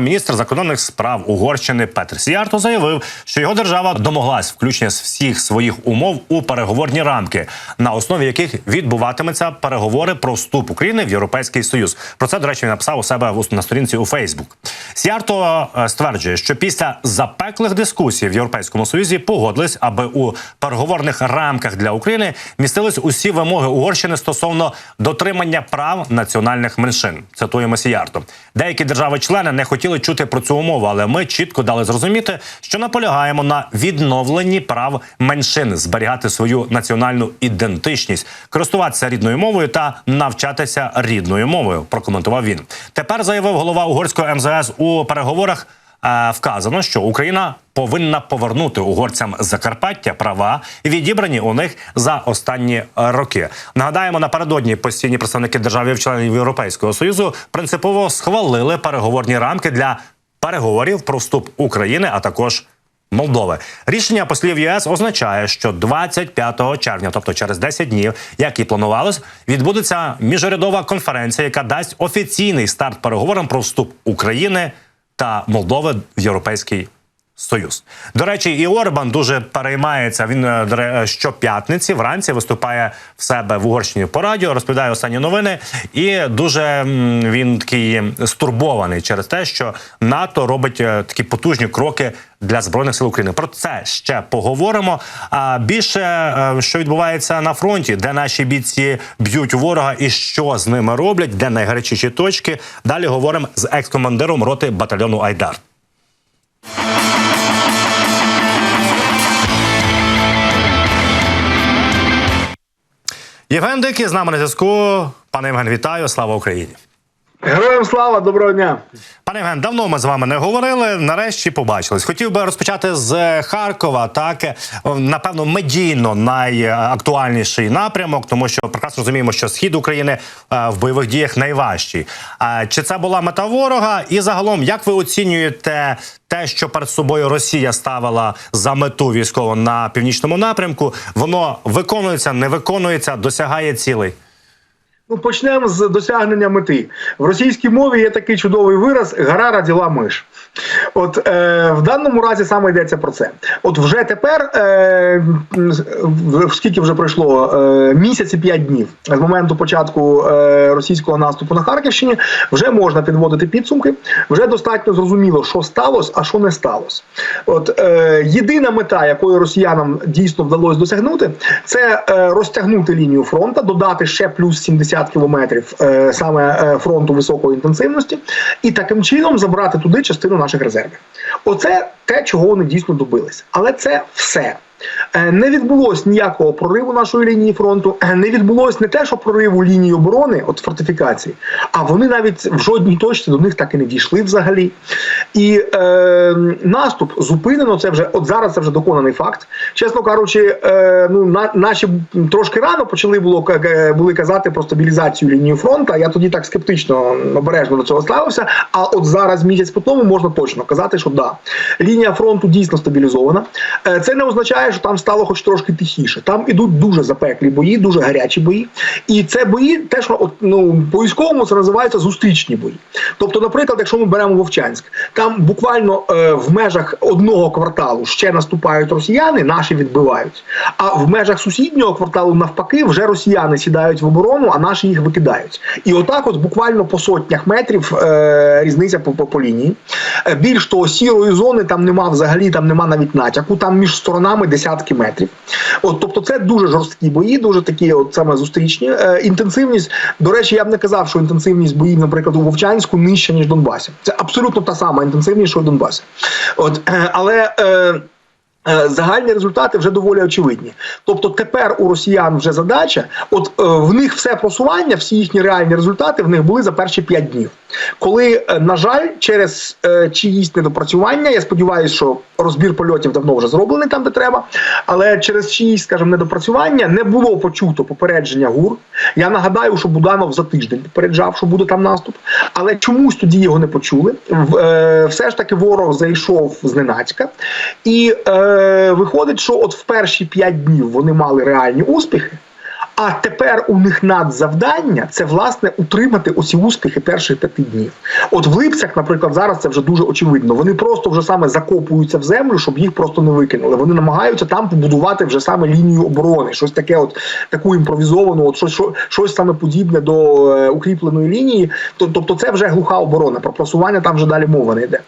Міністр закордонних справ Угорщини Петр Сіярто заявив, що його держава домоглась включення з всіх своїх умов у переговорні рамки, на основі яких відбуватиметься переговори про вступ України в Європейський Союз. Про це до речі він написав у себе на сторінці у Фейсбук. Сіярто е, стверджує, що після запеклих дискусій в Європейському Союзі погодились, аби у переговорних рамках для України містились усі вимоги Угорщини стосовно дотримання прав національних меншин. Цитуємо Сіярто. Деякі держави-члени не хотіли чути про цю умову, але ми чітко дали зрозуміти, що наполягаємо на відновленні прав меншин, зберігати свою національну ідентичність, користуватися рідною мовою та навчатися рідною мовою. Прокоментував він. Тепер заявив голова угорського МЗС у переговорах. Е, Вказано, що Україна повинна повернути угорцям Закарпаття права, відібрані у них за останні роки. Нагадаємо, напередодні постійні представники держав членів Європейського союзу принципово схвалили переговорні рамки для переговорів про вступ України, а також Молдови. Рішення послів ЄС означає, що 25 червня, тобто через 10 днів, як і планувалось, відбудеться міжурядова конференція, яка дасть офіційний старт переговорам про вступ України та Молдови в Європейський Союз. До речі, і Орбан дуже переймається. Він е, ре- щоп'ятниці вранці виступає в себе в Угорщині по радіо, розповідає останні новини, і дуже він такий стурбований через те, що НАТО робить е, такі потужні кроки для збройних сил України. Про це ще поговоримо. А більше е, що відбувається на фронті, де наші бійці б'ють ворога і що з ними роблять, де найгарячіші точки. Далі говоримо з екс-командиром роти батальйону Айдар. Євген Дикий з нами на зв'язку. Пане Євген, вітаю! Слава Україні! Героям слава, доброго дня. Пане Євген, давно ми з вами не говорили. Нарешті побачились. Хотів би розпочати з Харкова. Так е, напевно, медійно найактуальніший напрямок, тому що прекрасно розуміємо, що схід України е, в бойових діях найважчий. А чи це була мета ворога? І загалом, як ви оцінюєте те, що перед собою Росія ставила за мету військово на північному напрямку? Воно виконується, не виконується, досягає цілей? Ну почнемо з досягнення мети. В російській мові є такий чудовий вираз гора раділа миш. От е, в даному разі саме йдеться про це. От вже тепер, е, скільки вже пройшло е, місяць п'ять днів з моменту початку е, російського наступу на Харківщині, вже можна підводити підсумки. Вже достатньо зрозуміло, що сталося, а що не сталося. От е, єдина мета, якої росіянам дійсно вдалося досягнути, це е, розтягнути лінію фронту, додати ще плюс 70 кілометрів е, саме е, фронту високої інтенсивності, і таким чином забрати туди частину наших резервів. Оце те, чого вони дійсно добилися. Але це все. Е, Не відбулось ніякого прориву нашої лінії фронту. е, Не відбулось не те, що прориву лінії оборони, от фортифікації, а вони навіть в жодній точці до них так і не дійшли взагалі. І е, наступ зупинено. Це вже от зараз це вже доконаний факт. Чесно кажучи, е, ну на наші трошки рано почали було були казати про стабілізацію лінії фронту. Я тоді так скептично обережно до цього ставився. А от зараз, місяць по тому, можна точно казати, що да, лінія фронту дійсно стабілізована. Е, Це не означає, що там стало хоч трошки тихіше. Там ідуть дуже запеклі бої, дуже гарячі бої. І це бої, те, що ну, по військовому це називається зустрічні бої. Тобто, наприклад, якщо ми беремо Вовчанськ, там буквально е, в межах одного кварталу ще наступають росіяни, наші відбивають. А в межах сусіднього кварталу, навпаки, вже росіяни сідають в оборону, а наші їх викидають. І отак, от буквально по сотнях метрів е, різниця по, по, по лінії. Е, Більш того, сірої зони там нема взагалі, там нема навіть натяку, там між сторонами десятки метрів. От, тобто, це дуже жорсткі бої, дуже такі, от саме зустрічні. Е, інтенсивність, до речі, я б не казав, що інтенсивність боїв, наприклад, у Вовчанську нижча, ніж в Донбасі. Це абсолютно та сама інтенсивність, що в Донбасі. От, е, але. Е, Е, Загальні результати вже доволі очевидні. Тобто тепер у росіян вже задача, от е, в них все просування, всі їхні реальні результати в них були за перші 5 днів. Коли, е, на жаль, через е, чиїсь недопрацювання, я сподіваюся, що розбір польотів давно вже зроблений там, де треба, але через чиїсь, скажімо, недопрацювання не було почуто попередження ГУР. Я нагадаю, що Буданов за тиждень попереджав, що буде там наступ, але чомусь тоді його не почули. В- е, Все ж таки ворог зайшов зненацька. І е, виходить, що от в перші 5 днів вони мали реальні успіхи. А тепер у них надзавдання це власне утримати оці успіхи перших п'яти днів. От в липцях, наприклад, зараз це вже дуже очевидно. Вони просто вже саме закопуються в землю, щоб їх просто не викинули. Вони намагаються там побудувати вже саме лінію оборони, щось таке, от таку імпровізовану, от щось, щось саме подібне до е, укріпленої лінії. Тобто, це вже глуха оборона. Про просування там вже далі мова не йде.